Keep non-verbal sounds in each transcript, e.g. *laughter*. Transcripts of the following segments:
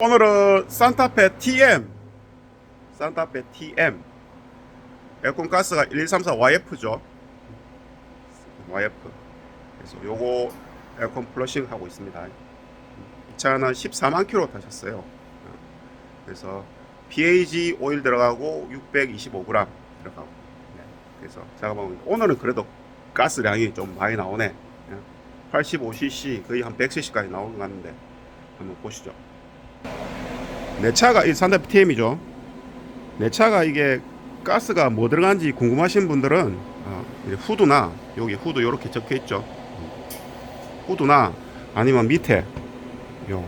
오늘은 산타페 TM 산타페 TM 에어컨 가스가 1134 YF죠. YF 그래서 요거 에어컨 플러싱 하고 있습니다. 이 차는 14만 킬로 타셨어요. 그래서 PAG 오일 들어가고 625g 들어가고. 네. 그래서 제가 보면 오늘은 그래도 가스량이 좀 많이 나오네. 85cc 거의 한 100cc까지 나오는 것 같는데 한번 보시죠 내 차가 이 산타페 TM이죠. 내 차가 이게 가스가 뭐 들어간지 궁금하신 분들은 어, 후드나 여기 후드 이렇게 적혀 있죠. 후드나 아니면 밑에 요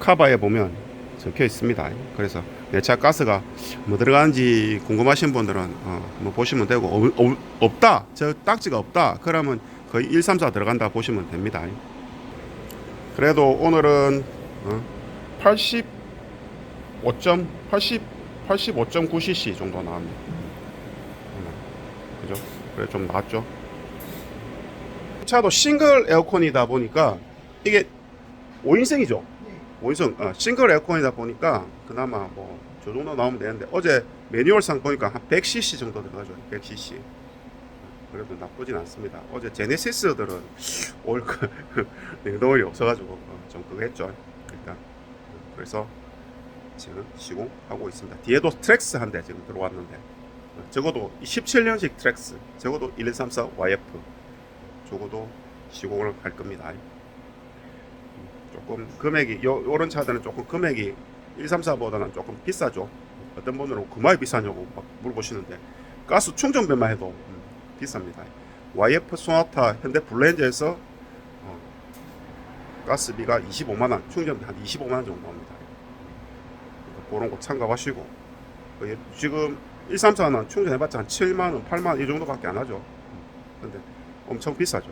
카바에 보면 적혀 있습니다. 그래서 내 차 가스가 뭐 들어가는지 궁금하신 분들은 어, 한번 보시면 되고 어, 어, 없다 저 딱지가 없다 그러면 거의 134 들어간다 보시면 됩니다. 그래도 오늘은 어, 80 5점 80 85.9cc 정도 나왔네요. 음, 그죠? 그래 좀 나았죠. 차도 싱글 에어컨이다 보니까 이게 5인승이죠. 5인승 어, 싱글 에어컨이다 보니까 그나마 뭐 저 정도 나오면 되는데 어제 매뉴얼상 보니까 한 100cc 정도 들어가죠. 100cc. 그래도 나쁘진 않습니다. 어제 제네시스들은 올 그, 냉동이 *laughs* 없어가지고 어, 좀 그거 했죠. 일단 그래서 지금 시공하고 있습니다. 뒤에도 트랙스 한 대 지금 들어왔는데 어, 적어도 17년식 트랙스 적어도 1234 YF 적어도 시공을 할 겁니다. 음, 조금 금액이 요, 요런 차들은 조금 금액이 134보다는 조금 비싸죠. 어떤 분들은 그마이 비싸냐고 막 물어보시는데 가스 충전비만 해도 음, 비쌉니다. YF 소나타 현대 블렌즈에서 어, 가스비가 25만 원, 충전비 한 25만 원 정도 나옵니다. 그런 거 참고하시고 어, 예, 지금 134는 충전해봤자 한 7만 원, 8만 원 이 정도밖에 안 하죠. 근데 엄청 비싸죠.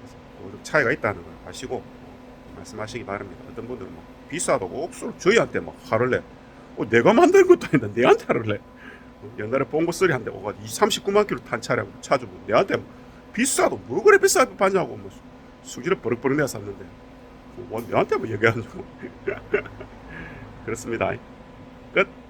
그래서 그 차이가 있다는 걸 아시고 어, 말씀하시기 바랍니다. 어떤 분들은 막 비싸다고 억수로 저희한테 막 화를 내. 어, 내가 만든 것도 아닌데 내한테 화를 내. 어, 옛날에 봉고 쓰리 한대 오가 39만 킬로 탄 차라고 차주고 내한테 뭐 비싸도 뭐 그래 비싸게 파냐고 뭐 수지를 버럭버럭 내서 샀는데 뭐 내한테 뭐 얘기하는 거 *laughs* 그렇습니다. 끝!